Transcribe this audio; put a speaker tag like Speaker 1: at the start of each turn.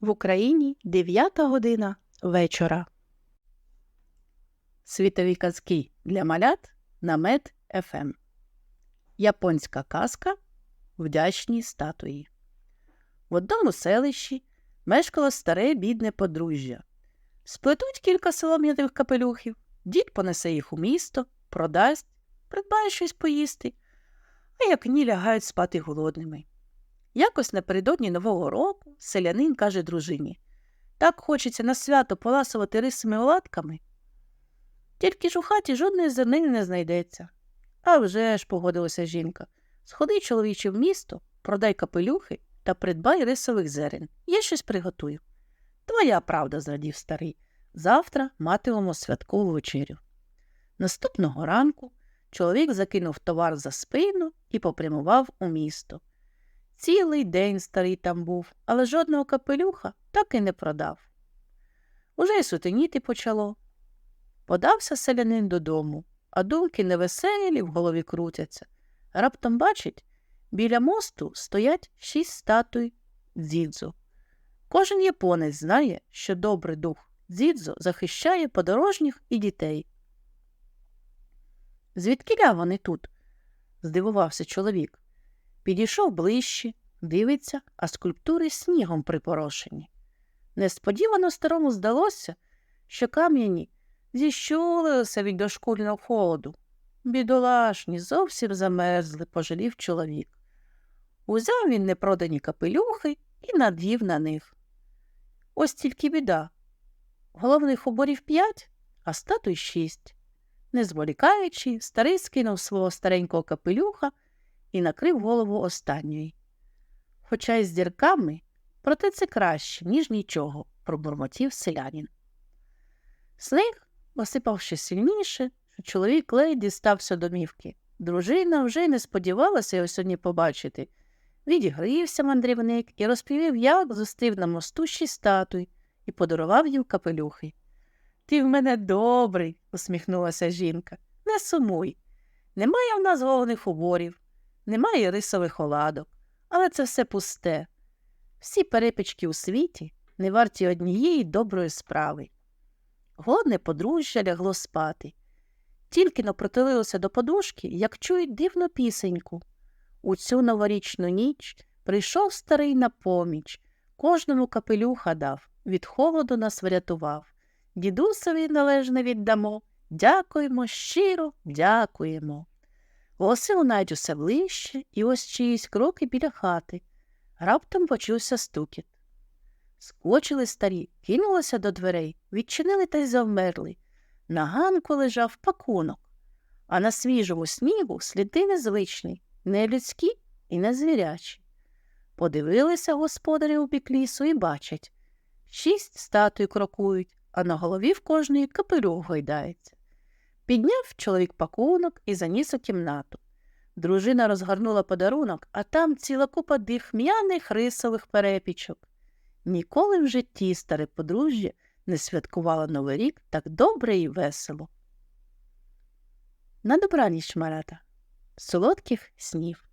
Speaker 1: В Україні 9 година вечора. Світові казки для малят на Мед ФМ. Японська казка Вдячні статуї. В одному селищі мешкало старе бідне подружжя. Сплетуть кілька солом'яних капелюхів, дід понесе їх у місто, продасть, придбає щось поїсти, а як ні лягають спати голодними. Якось напередодні Нового року селянин каже дружині так хочеться на свято поласувати рисими оладками. Тільки ж у хаті жодної зернини не знайдеться. А вже ж, погодилася жінка. Сходи чоловіче в місто, продай капелюхи та придбай рисових зерен. Я щось приготую. Твоя правда, зрадів старий. Завтра матимемо святкову вечерю. Наступного ранку чоловік закинув товар за спину і попрямував у місто. Цілий день старий там був, але жодного капелюха так і не продав. Уже й сутеніти почало. Подався селянин додому, а думки невеселі в голові крутяться. Раптом бачить, біля мосту стоять шість статуй дзідзо. Кожен японець знає, що добрий дух дзідзо захищає подорожніх і дітей. Звідкиля вони тут? здивувався чоловік. Підійшов ближче, дивиться, а скульптури снігом припорошені. Несподівано старому здалося, що кам'яні зіщулилися від дошкульного холоду. Бідолашні, зовсім замерзли, пожалів чоловік. Узяв він непродані капелюхи і надвів на них. Ось тільки біда. Головних уборів п'ять, а статуй шість. Не зволікаючи, старий скинув свого старенького капелюха і накрив голову останньої. Хоча й з дірками, проте це краще, ніж нічого, пробурмотів селянин. Сніг, осипавши сильніше, що чоловік ледь дістався домівки. Дружина вже й не сподівалася його сьогодні побачити. Відігрівся мандрівник і розповів, як зустрів на мосту шість статуй і подарував їм капелюхи. Ти в мене добрий, усміхнулася жінка. Не сумуй. Немає в нас головних уборів, немає рисових оладок, але це все пусте. Всі перепічки у світі не варті однієї доброї справи. Голодне подружжя лягло спати. Тільки но протилилося до подушки, як чують дивну пісеньку. У цю новорічну ніч прийшов старий на поміч, кожному капелюха дав, від холоду нас врятував. Дідусові належне віддамо. Дякуємо, щиро дякуємо. Голоси лунають усе ближче, і ось чиїсь кроки біля хати. Раптом почувся стукіт. Скочили старі, кинулися до дверей, відчинили та й завмерли. На ганку лежав пакунок, а на свіжому снігу сліди незвичні, не людські і не звірячі. Подивилися господарі у бік лісу і бачать шість статуй крокують, а на голові в кожної капелюх гойдається. Підняв чоловік пакунок і заніс у кімнату. Дружина розгорнула подарунок, а там ціла купа дихм'яних рисових перепічок. Ніколи в житті старе подружжя не святкувало Новий рік так добре і весело. На добраніч, Марата, солодких снів.